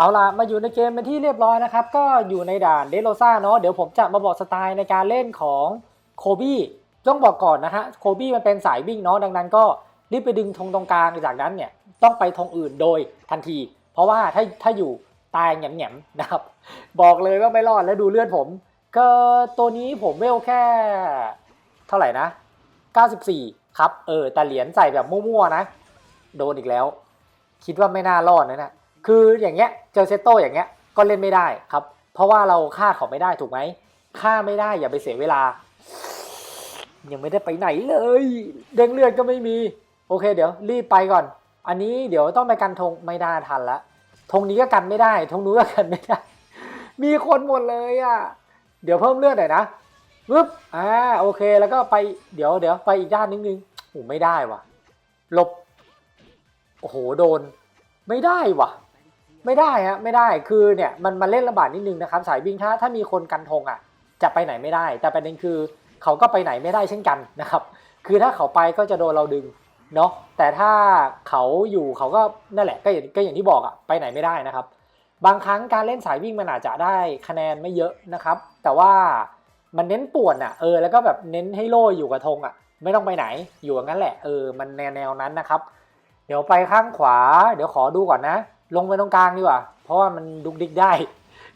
เอาล่ะ มาอยู่ในเกมเป็นที่เรียบร้อยนะครับ ก็อยู่ในด่านเดโรซ่าเนาะเดี๋ยวผมจะมาบอกสไตล์ในการเล่นของโคบี้ต้องบอกก่อนนะฮะโคบี้มันเป็นสายวิ่งเนาะดังนั้นก็รีบไปดึงธงตรงกลางจากนั้นเนี่ยต้องไปธงอื่นโดยทันที เพราะว่าถ้าถ้าอยู่ตายแหง่มๆนะครับ บอกเลยว่าไม่รอดแล้วดูเลือดผม ก็ตัวนี้ผมเวลแค่ เท่าไหร่นะ 94 ครับ เออแต่เหรียญใส่แบบมั่วๆนะ โดนอีกแล้ว คิดว่าไม่น่ารอดนะนะ คืออย่างเงี้ยเจอเซตโตอย่างเงี้ยก็เล่นไม่ได้ครับ เพราะว่าเราฆ่าเขาไม่ได้ถูกไหมฆ่าไม่ได้อย่าไปเสียเวลา ยังไม่ได้ไปไหนเลย เด้งเลือดก็ไม่มี โอเค เดี๋ยวรีบไปก่อน อันนี้เดี๋ยวต้องไปกันธงไม่ได้ทันละธงนี้ก็กันไม่ได้ธงนู้นก็กันไม่ได้ มีคนหมดเลยอะ เดี๋ยวเพิ่มเลือดหน่อยนะปึ๊บอ่าโอเคแล้วก็ไปเดี๋ยวเดี๋ยวไปอีกด้านนิดนึงโอ้ไม่ได้ว่ะหลบโอ้โหโดน ไม่ได้ว่ะ ไม่ได้ฮะไม่ได้คือเนี่ยมันมันเล่นลำบากนิดนึงนะครับสายวิ่งถ้าถ้ามีคนกันธงอะจะไปไหนไม่ได้ แต่ประเด็นคือเขาก็ไปไหนไม่ได้เช่นกันนะครับคือถ้าเขาไปก็จะโดนเราดึงเนาะแต่ถ้าเขาอยู่เขาก็นั่นแหละก็อย่างก็อย่างที่บอกอะไปไหนไม่ได้นะครับ บางครั้งการเล่นสายวิ่งมันอาจจะได้คะแนนไม่เยอะนะครับ แต่ว่ามันเน้นป่วนอะเออแล้วก็แบบเน้นให้โล่อยู่กับธงอะไม่ต้องไปไหนอยู่อย่างนั้นแหละเออมันแนวแนวนั้นนะครับ เดี๋ยวไปข้างขวา เดี๋ยวขอดูก่อนนะ ลงไปตรงกลางดีกว่า เพราะว่ามันดุกดิกได้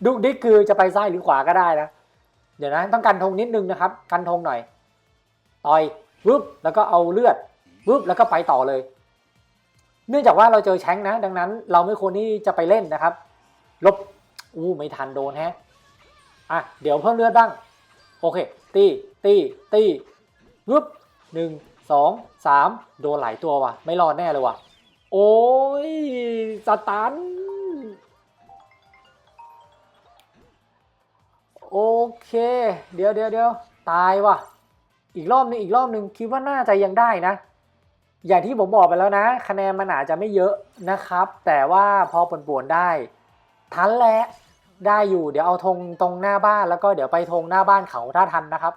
ดุกดิกคือจะไปซ้ายหรือขวาก็ได้นะ เดี๋ยวนะต้องกันธงนิดนึงนะครับ กันธงหน่อย ต่อยปุ๊บแล้วก็เอาเลือดปุ๊บแล้วก็ไปต่อเลย เนื่องจากว่าเราเจอแชงนะ ดังนั้น เราไม่ควรที่จะไปเล่นนะครับ ลบ อู้ไม่ทันโดนแฮะ อะ เดี๋ยวเพิ่มเลือดบ้าง โอเค ตี ตี ตีปุ๊บหนึ่งสองสามโดนหลายตัวว่ะ ไม่รอดแน่เลยว่ะ โอ้ยสตัน โอเค เดี๋ยวเดี๋ยวเดี๋ยวตายว่ะ อีกรอบนึงอีกรอบนึงคิดว่าน่าจะยังได้นะ อย่างที่ผมบอกไปแล้วนะ คะแนนมันอาจจะไม่เยอะนะครับ แต่ว่าพอป่วนได้ ทันแหละได้อยู่เดี๋ยวเอาธงตรงหน้าบ้านแล้วก็เดี๋ยวไปธงหน้าบ้านเขาถ้าทันนะครับ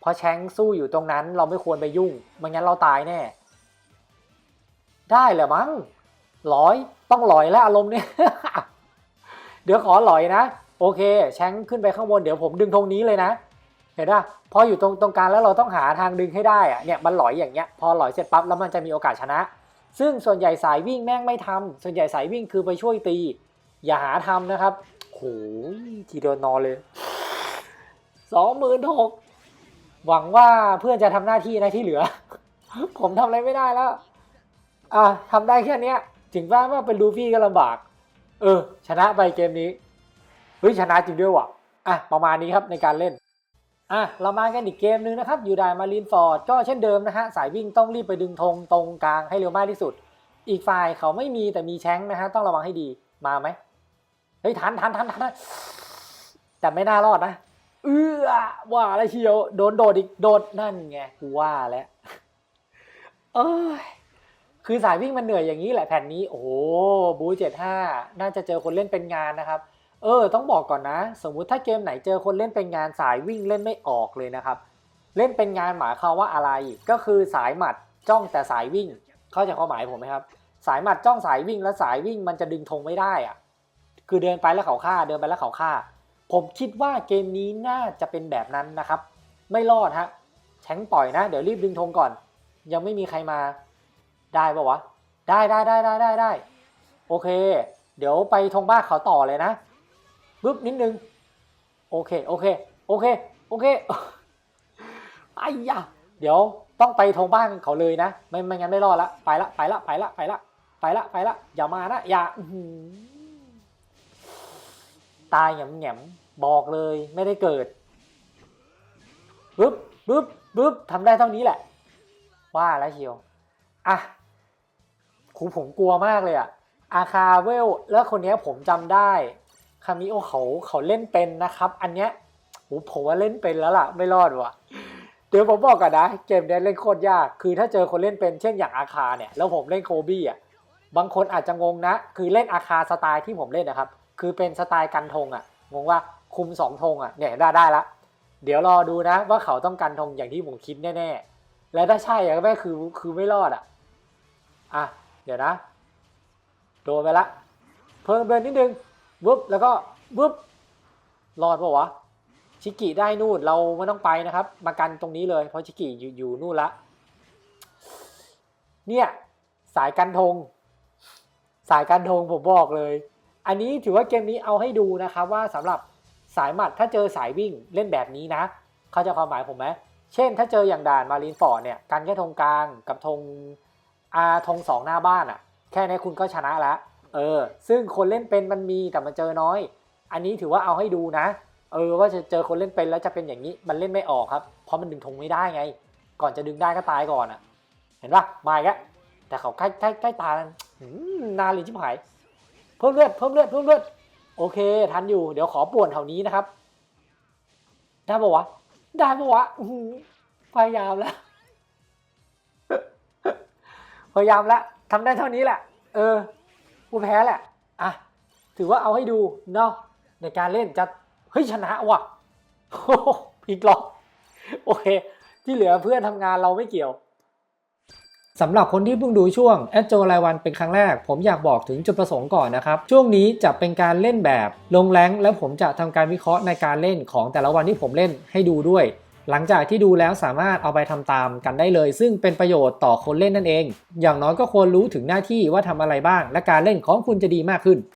เพราะแชงสู้อยู่ตรงนั้นเราไม่ควรไปยุ่งไม่งั้นเราตายแน่ ได้เหรอมั้งร้อยต้องลอยแล้วอารมณ์เนี่ย เดี๋ยวขอลอยนะ โอเค แชงขึ้นไปข้างบนเดี๋ยวผมดึงธงนี้เลยนะ เห็นป่ะพออยู่ตรงตรงกลางแล้วเราต้องหาทางดึงให้ได้อะเนี่ยมันลอยอย่างเงี้ย พอลอยเสร็จปั๊บแล้วมันจะมีโอกาสชนะ ซึ่งส่วนใหญ่สายวิ่งแม่งไม่ทำส่วนใหญ่สายวิ่งคือไปช่วยตี อย่าหาทำนะครับโหทีเดียวนอนเลยสองหมื่นหกหวังว่าเพื่อนจะทำหน้าที่ในที่เหลือ ผมทำอะไรไม่ได้แล้ว อะทำได้แค่เนี้ย ถึงว่าว่าเป็นลูฟี่ก็ลำบาก เออ ชนะไปเกมนี้ เฮ้ย ชนะจริงด้วยว่ะ อะ ประมาณนี้ครับในการเล่น อะ เรามากันอีกเกมหนึ่งนะครับ อยู่ไดมารีนฟอร์ด ก็เช่นเดิมนะฮะ สายวิ่งต้องรีบไปดึงธงตรงกลางให้เร็วมากที่สุด อีกฝ่ายเขาไม่มีแต่มีแชงนะฮะ ต้องระวังให้ดี มาไหม เฮ้ยทันทันทันทันทันแต่ไม่น่ารอดนะ เอื้อว่าอะไรเชียว โดนโดดอีก โดดนั่นไง กูว่าแล้วเอ้ย คือสายวิ่งมันเหนื่อยอย่างนี้แหละแผ่นนี้โอ้โหบูเจ็ดห้าน่าจะเจอคนเล่นเป็นงานนะครับ เออ ต้องบอกก่อนนะ สมมุติถ้าเกมไหนเจอคนเล่นเป็นงานสายวิ่งเล่นไม่ออกเลยนะครับ เล่นเป็นงานหมายความว่าอะไร ก็คือสายหมัดจ้องแต่สายวิ่ง เข้าใจความหมายผมไหมครับ สายหมัดจ้องสายวิ่งแล้วสายวิ่งมันจะดึงธงไม่ได้อะคือเดินไปแล้วเขาฆ่าเดินไปแล้วเขาฆ่า ผมคิดว่าเกมนี้น่าจะเป็นแบบนั้นนะครับ ไม่รอดฮะแชงปล่อยนะ เดี๋ยวรีบดึงธงก่อน ยังไม่มีใครมา ได้ปะวะ ได้ได้ได้ได้ได้ได้โอเค เดี๋ยวไปธงบ้านเขาต่อเลยนะปึ๊บนิดนึง โอเค โอเค โอเค โอเคไอ้ยะเดี๋ยวต้องไปทงบ้านเขาเลยนะ ไม่ไม่งั้นไม่รอดละ ไปละ ไปละ ไปละ ไปละ ไปละ ไปละ อย่ามานะ อย่าตายแหงมแงมบอกเลย ไม่ได้เกิดปึ๊บปึ๊บปึ๊บทำได้เท่านี้แหละ ว่าแล้วเชียว อะ ครูผมกลัวมากเลยอะอาคาเวลแล้วคนนี้ผมจำได้คามิโอเขาเขาเล่นเป็นนะครับ อันเนี้ยโหผมว่าเล่นเป็นแล้วล่ะ ไม่รอดว่ะเดี๋ยวผมบอกก่อนนะเกมเนี้ยเล่นโคตรยากคือถ้าเจอคนเล่นเป็นเช่นอย่างอาคาเนี่ยแล้วผมเล่นโคบี้อะบางคนอาจจะงงนะ คือเล่นอาคาสไตล์ที่ผมเล่นนะครับ คือเป็นสไตล์กันธงอะงงว่าคุมสองธงอะเนี่ยได้ได้ละ เดี๋ยวรอดูนะว่าเขาต้องกันธงอย่างที่ผมคิดแน่ๆและถ้าใช่ก็แม่คือคือไม่รอดอะอะ เดี๋ยวนะ โดนไปละ เพิ่มเบิร์นนิดนึงวึบแล้วก็วึบรอดปะวะ ชิกิได้นู่นเราไม่ต้องไปนะครับ มากันตรงนี้เลยเพราะชิกิอยู่อยู่นู่นละ เนี่ย สายกันธงสายกันธงผมบอกเลย อันนี้ถือว่าเกมนี้เอาให้ดูนะครับว่าสำหรับสายหมัดถ้าเจอสายวิ่งเล่นแบบนี้นะ เข้าใจความหมายผมไหม เช่น ถ้าเจออย่างด่านมารีนฟอร์ดเนี่ยกันแค่ธงกลางกับธง อาธงสองหน้าบ้านอะ่ะ แค่นี้คุณก็ชนะแล้วเออ ซึ่งคนเล่นเป็นมันมีแต่มันเจอน้อย อันนี้ถือว่าเอาให้ดูนะ เออว่าจะเจอคนเล่นเป็นแล้วจะเป็นอย่างนี้ มันเล่นไม่ออกครับ เพราะมันดึงธงไม่ได้ไง ก่อนจะดึงได้ก็ตายก่อนอะ่ะ เห็นปะมาอีกแล้วแต่เขาใกล้ใกล้ใกล้ตายแล้วนานเลยชิบหาย เพิ่มเลือดเพิ่มเลือดเพิ่มเลือด โอเค ทันอยู่ เดี๋ยวขอป่วนแถวนี้นะครับ ได้ปะวะ ได้ปะวะพยายามแล้ว พยายามแล้วทำได้เท่านี้แหละ เออ กูแพ้แหละ อะ ถือว่าเอาให้ดูเนาะ ในการเล่นจะ เฮ้ยชนะว่ะโอ้โหอีกรอบโอเค ที่เหลือเพื่อนทำงานเราไม่เกี่ยวสำหรับคนที่เพิ่งดูช่วงแอดโจรายวันเป็นครั้งแรก ผมอยากบอกถึงจุดประสงค์ก่อนนะครับ ช่วงนี้จะเป็นการเล่นแบบลงแรงแล้วผมจะทำการวิเคราะห์ในการเล่นของแต่ละวันที่ผมเล่นให้ดูด้วย หลังจากที่ดูแล้วสามารถเอาไปทำตามกันได้เลย ซึ่งเป็นประโยชน์ต่อคนเล่นนั่นเอง อย่างน้อยก็ควรรู้ถึงหน้าที่ว่าทำอะไรบ้าง และการเล่นของคุณจะดีมากขึ้น